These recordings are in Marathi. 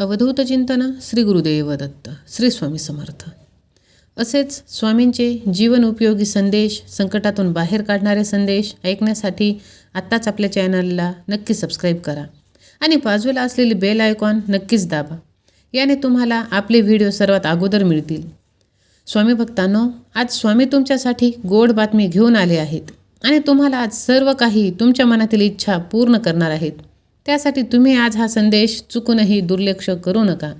अवधूत चिंतन श्री गुरुदेव दत्त श्री स्वामी समर्थ. असेच स्वामींचे जीवन उपयोगी संदेश संकटातून बाहेर काढणारे संदेश ऐकण्यासाठी आत्ताच आपल्या चॅनलला नक्की सबस्क्राईब करा आणि बाजूला असलेली बेल आयकॉन नक्कीच दाबा. याने तुम्हाला आपले व्हिडिओ सर्वात अगोदर मिळतील. स्वामी भक्तांनो आज स्वामी तुमच्यासाठी गोड बातमी घेऊन आले आहेत आणि तुम्हाला आज सर्व काही तुमच्या मनातील इच्छा पूर्ण करणार आहेत. त्यासाठी तुम्ही आज हा संदेश चुकूनही दुर्लक्ष करू नका.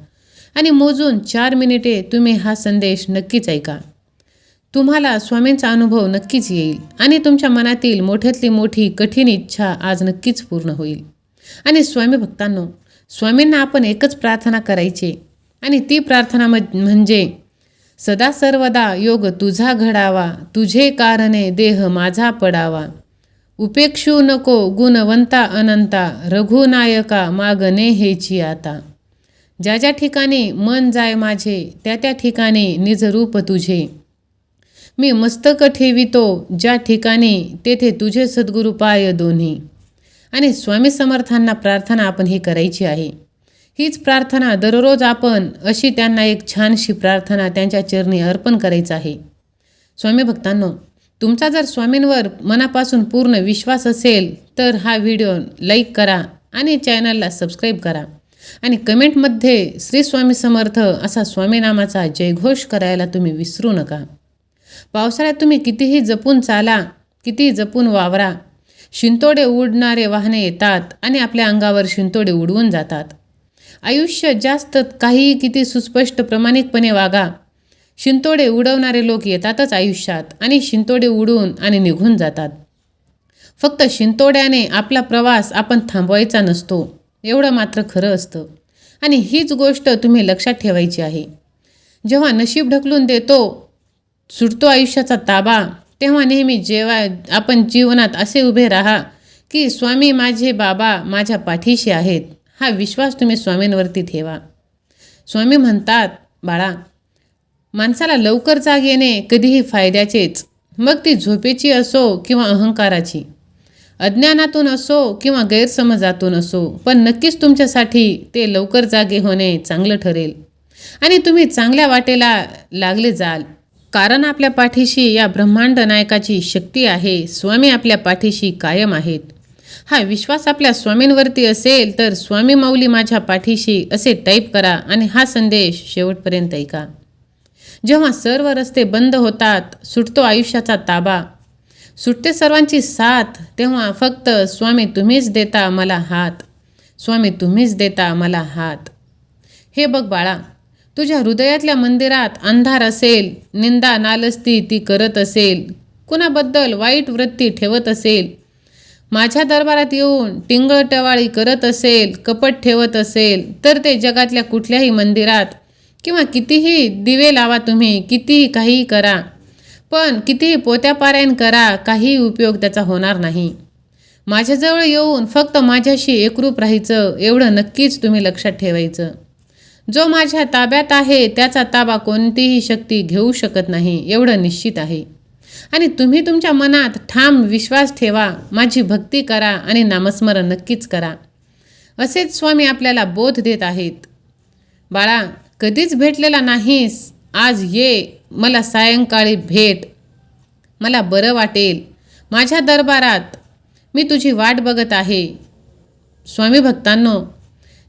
आणि मोजून चार मिनिटे तुम्ही हा संदेश नक्कीच ऐका. तुम्हाला स्वामींचा अनुभव नक्कीच येईल आणि तुमच्या मनातील मोठ्यातली मोठी कठीण इच्छा आज नक्कीच पूर्ण होईल. आणि स्वामी भक्तांनो स्वामींना आपण एकच प्रार्थना करायची आणि ती प्रार्थना म्हणजे सदा सर्वदा योग तुझा घडावा तुझे कारणे देह माझा पडावा. उपेक्षू नको गुणवंता अनंता रघुनायका मागणे हेची आता. ज्या ज्या ठिकाणी मन जाय माझे त्या त्या ठिकाणी निजरूप तुझे. मी मस्तक ठेवितो ज्या ठिकाणी तेथे तुझे सद्गुरू पाय दोन्ही. आणि स्वामी समर्थांना प्रार्थना आपण ही करायची आहे. हीच प्रार्थना दररोज आपण अशी त्यांना एक छानशी प्रार्थना त्यांच्या चरणी अर्पण करायचं आहे. स्वामी भक्तांनो तुमचा जर स्वामींवर मनापासून पूर्ण विश्वास असेल तर हा व्हिडिओ लाईक करा आणि चॅनलला सबस्क्राईब करा. आणि कमेंटमध्ये श्री स्वामी समर्थ असा स्वामीनामाचा जयघोष करायला तुम्ही विसरू नका. पावसाळ्यात तुम्ही कितीही जपून चाला कितीही जपून वावरा शिंतोडे उडणारे वाहने येतात आणि आपल्या अंगावर शिंतोडे उडवून जातात. आयुष्य जास्त काही किती सुस्पष्ट प्रामाणिकपणे वागा शिंतोडे उडवणारे लोक येतातच आयुष्यात आणि शिंतोडे उडून आणि निघून जातात. फक्त शिंतोड्याने आपला प्रवास आपण थांबवायचा नसतो एवढं मात्र खरं असतं. आणि हीच गोष्ट तुम्ही लक्षात ठेवायची आहे. जेव्हा नशीब ढकलून देतो सुटतो आयुष्याचा ताबा तेव्हा नेहमी जेव्हा आपण जीवनात असे उभे राहा की स्वामी माझे बाबा माझ्या पाठीशी आहेत. हा विश्वास तुम्ही स्वामींवरती ठेवा. स्वामी म्हणतात बाळा माणसाला लवकर जाग येणे कधीही फायद्याचेच. मग ती झोपेची असो किंवा अहंकाराची. अज्ञानातून असो किंवा गैरसमजातून असो पण नक्कीच तुमच्यासाठी ते लवकर जागे होणे चांगलं ठरेल. आणि तुम्ही चांगल्या वाटेला लागले जाल. कारण आपल्या पाठीशी या ब्रह्मांड नायकाची शक्ती आहे स्वामी आपल्या पाठीशी कायम आहेत. हा विश्वास आपल्या स्वामींवरती असेल तर स्वामी माऊली माझ्या पाठीशी असे टाईप करा आणि हा संदेश शेवटपर्यंत ऐका. जेव्हा सर्व रस्ते बंद होतात सुटतो आयुष्याचा ताबा. सुटते सर्वांची साथ तेव्हा फक्त स्वामी तुम्हीच देता मला हात. स्वामी तुम्हीच देता मला हात. हे बघ बाळा तुझ्या हृदयातल्या मंदिरात अंधार असेल निंदा नालस्ती ती करत असेल कुणाबद्दल वाईट वृत्ती ठेवत असेल माझ्या दरबारात येऊन टिंगळटवाळी करत असेल कपट ठेवत असेल तर ते जगातल्या कुठल्याही मंदिरात किंवा कितीही दिवे लावा तुम्ही कितीही काहीही करा पण कितीही पोत्यापारायण करा काही उपयोग त्याचा होणार नाही. माझ्याजवळ येऊन फक्त माझ्याशी एकरूप राहायचं एवढं नक्कीच तुम्ही लक्षात ठेवायचं. जो माझ्या ताब्यात आहे त्याचा ताबा कोणतीही शक्ती घेऊ शकत नाही एवढं निश्चित आहे. आणि तुम्ही तुमच्या मनात ठाम विश्वास ठेवा माझी भक्ती करा आणि नामस्मरण नक्कीच करा. असेच स्वामी आपल्याला बोध देत आहेत. बाळा कधीच भेटलेला नाहीस. आज ये. मला सायंकाळी भेट. मला बरं वाटेल. माझ्या दरबारात मी तुझी वाट बघत आहे. स्वामी भक्तांनो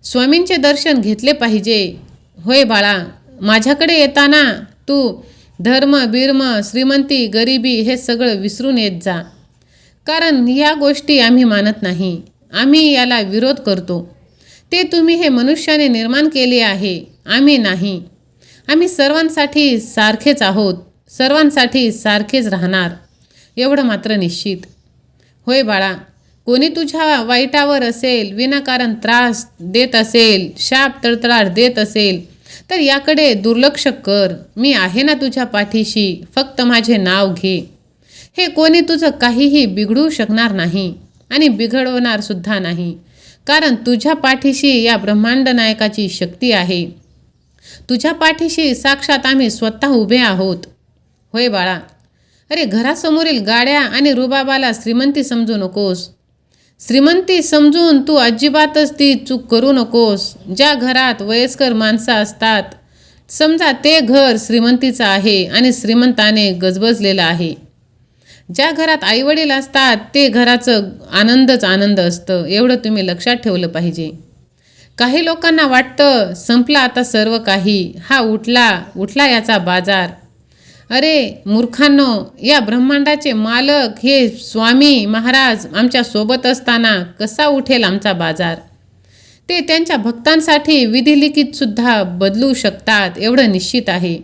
स्वामींचे दर्शन घेतले पाहिजे. होय बाळा माझ्याकडे येताना तू धर्म बिर्म श्रीमंती गरिबी हे सगळं विसरून येत जा. कारण ह्या गोष्टी आम्ही मानत नाही. आम्ही याला विरोध करतो. ते तुम्ही हे मनुष्याने निर्माण केले आहे. आम्ही नाही. आम्ही सर्वांसाठी सारखेच आहोत. सर्वांसाठी सारखेच राहणार. एवढं मात्र निश्चित. होय बाळा कोणी तुझ्या वाईटावर असेल विनाकारण त्रास देत असेल शाप तळतळाट देत असेल तर याकडे दुर्लक्ष कर. मी आहे ना तुझ्या पाठीशी. फक्त माझे नाव घे. हे कोणी तुझं काहीही बिघडू शकणार नाही आणि बिघडवणार सुद्धा नाही. कारण तुझ्या पाठीशी या ब्रह्मांड नायकाची शक्ती आहे. तुझ्या पाठीशी साक्षात आम्ही स्वतः उभे आहोत. होय बाळा. अरे घरासमोरील गाड्या आणि रुबाबाला श्रीमंती समजू नकोस. श्रीमंती समजून तू अजिबातच ती चूक करू नकोस. ज्या घरात वयस्कर माणसं असतात समजा ते घर श्रीमंतीचं आहे आणि श्रीमंताने गजबजलेलं आहे. ज्या घरात आईवडील असतात ते घराचं आनंदच आनंद असतं. एवढं तुम्ही लक्षात ठेवलं पाहिजे. काही लोकांना वाटतं संपला आता सर्व काही. हा उठला उठला याचा बाजार. अरे मूर्खांनो या ब्रह्मांडाचे मालक हे स्वामी महाराज आमच्यासोबत असताना कसा उठेल आमचा बाजार? ते त्यांच्या भक्तांसाठी विधिलिखितसुद्धा बदलू शकतात एवढं निश्चित आहे.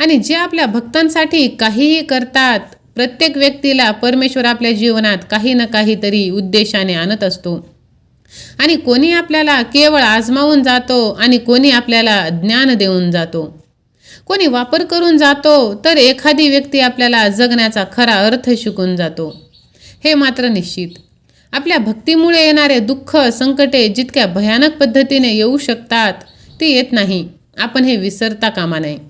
आणि जे आपल्या भक्तांसाठी काहीही करतात प्रत्येक व्यक्तीला परमेश्वर आपल्या जीवनात काही ना काहीतरी उद्देशाने आणत असतो. आणि कोणी आपल्याला केवळ आजमावून जातो आणि कोणी आपल्याला ज्ञान देऊन जातो. कोणी वापर करून जातो तर एखादी व्यक्ती आपल्याला जगण्याचा खरा अर्थ शिकून जातो. हे मात्र निश्चित. आपल्या भक्तीमुळे येणारे दुःख संकटे जितक्या भयानक पद्धतीने येऊ शकतात ती येत नाही. आपण हे विसरता कामा नये.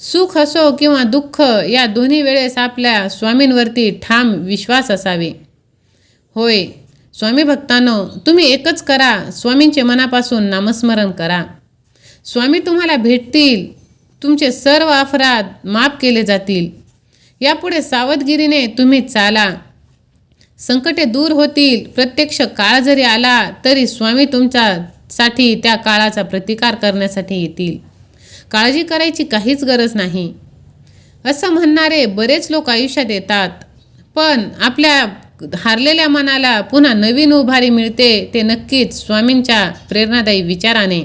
सुख असो किंवा दुःख या दोन्ही वेळेस आपल्या स्वामींवरती ठाम विश्वास असावे. होय स्वामी भक्तांनो तुम्ही एकच करा स्वामींचे मनापासून नामस्मरण करा. स्वामी तुम्हाला भेटतील तुमचे सर्व अपराध माफ केले जातील. यापुढे सावधगिरीने तुम्ही चाला. संकटे दूर होतील प्रत्यक्ष काळ जरी आला तरी स्वामी तुमच्यासाठी त्या काळाचा प्रतिकार करण्यासाठी येतील. काळजी करायची काहीच गरज नाही. असं म्हणणारे बरेच लोक आयुष्यात येतात. पण आपल्या हारलेल्या मनाला पुन्हा नवीन उभारी मिळते ते नक्कीच स्वामींच्या प्रेरणादायी विचाराने.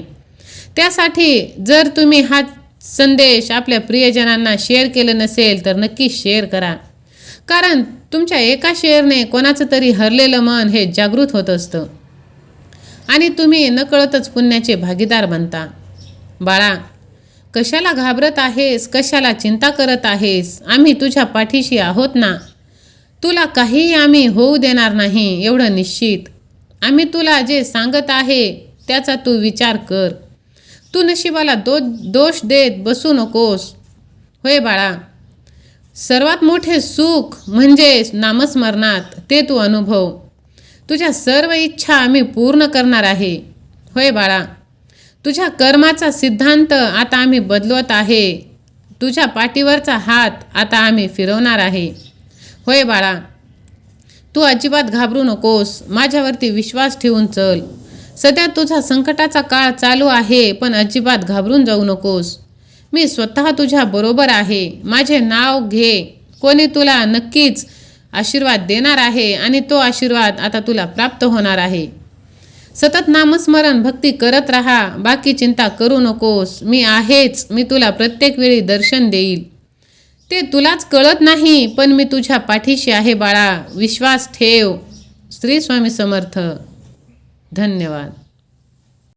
त्यासाठी जर तुम्ही हा संदेश आपल्या प्रियजनांना शेअर केलं नसेल तर नक्की शेअर करा. कारण तुमच्या एका शेअरने कोणाचं तरी हरलेलं मन हे जागृत होत असतं. आणि तुम्ही नकळतच पुण्याचे भागीदार बनता. बाळा कशाला घाबरत आहेस? कशाला चिंता करत आहेस? आम्ही तुझ्या पाठीशी आहोत ना? तुला काहीही आम्ही होऊ देणार नाही एवढं निश्चित. आम्ही तुला जे सांगत आहे त्याचा तू विचार कर. तू नशिबाला दो दोष देत बसू नकोस. होय बाळा. सर्वात मोठे सुख म्हणजे नामस्मरणात ते तू अनुभव. तुझ्या सर्व इच्छा आम्ही पूर्ण करणार आहे. होय बाळा. तुझ्या कर्माचा सिद्धांत आता आम्ही बदलवत आहे. तुझ्या पाठीवरचा हात आता आम्ही फिरवणार आहे. होय बाळा तू अजिबात घाबरू नकोस. माझ्यावरती विश्वास ठेवून चल. सध्या तुझा संकटाचा काळ चालू आहे पण अजिबात घाबरून जाऊ नकोस. मी स्वतः तुझ्या बरोबर आहे. माझे नाव घे. कोणी तुला नक्कीच आशीर्वाद देणार आहे आणि तो आशीर्वाद आता तुला प्राप्त होणार आहे. सतत नामस्मरण भक्ती करत राहा. बाकी चिंता करू नकोस. मी आहेच. मी तुला प्रत्येक वेळी दर्शन देईल. ते तुलाच कळत नाही पण मी तुझ्या पाठीशी आहे बाळा. विश्वास ठेव. श्री स्वामी समर्थ. धन्यवाद.